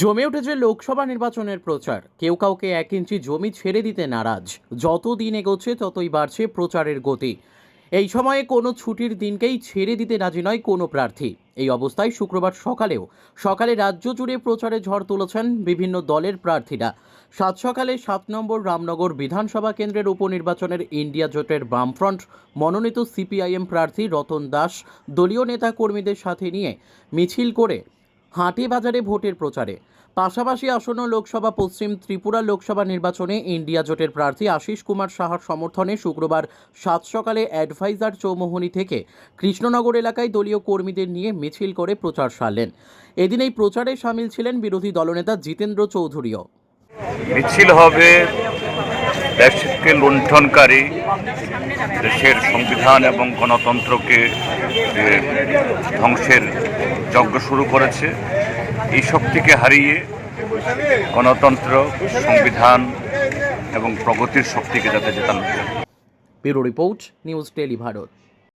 জমে উঠেছে লোকসভা নির্বাচনের প্রচার। কেউ কাউকে এক ইঞ্চি জমি ছেড়ে দিতে নারাজ। যত দিন এগোচ্ছে, ততই বাড়ছে প্রচারের গতি। এই সময়ে কোনো ছুটির দিনকেই ছেড়ে দিতে রাজি নয় কোনো প্রার্থী। এই অবস্থায় শুক্রবার সকালেও সকালে রাজ্য জুড়ে প্রচারে ঝড় তুলেছেন বিভিন্ন দলের প্রার্থীরা। সাত সকালে সাত নম্বর রামনগর বিধানসভা কেন্দ্রের উপনির্বাচনের ইন্ডিয়া জোটের বামফ্রন্ট মনোনীত সিপিআইএম প্রার্থী রতন দাস দলীয় নেতা কর্মীদের সাথে নিয়ে মিছিল করে হাটে ভোটের প্রচারে। পাশাপাশি আসন্ন লোকসভা পশ্চিম ত্রিপুরা লোকসভা নির্বাচনে ইন্ডিয়া জোটের প্রার্থী আশিস কুমার সাহার সমর্থনে শুক্রবার সাত সকালে অ্যাডভাইজার চৌমোহনী থেকে কৃষ্ণনগর এলাকায় দলীয় কর্মীদের নিয়ে মিছিল করে প্রচার সারলেন। এদিন এই প্রচারে সামিল ছিলেন বিরোধী দলনেতা জিতেন্দ্র চৌধুরীও। মিছিল হবে দেশকে লুণ্ঠনকারী, দেশের সংবিধান এবং গণতন্ত্রকে ধ্বংসের যজ্ঞ শুরু করেছে। এই শক্তিকে হারিয়ে গণতন্ত্র, সংবিধান এবং প্রগতির শক্তিকে যাতে জেতানো bureau report, news tele Bharat.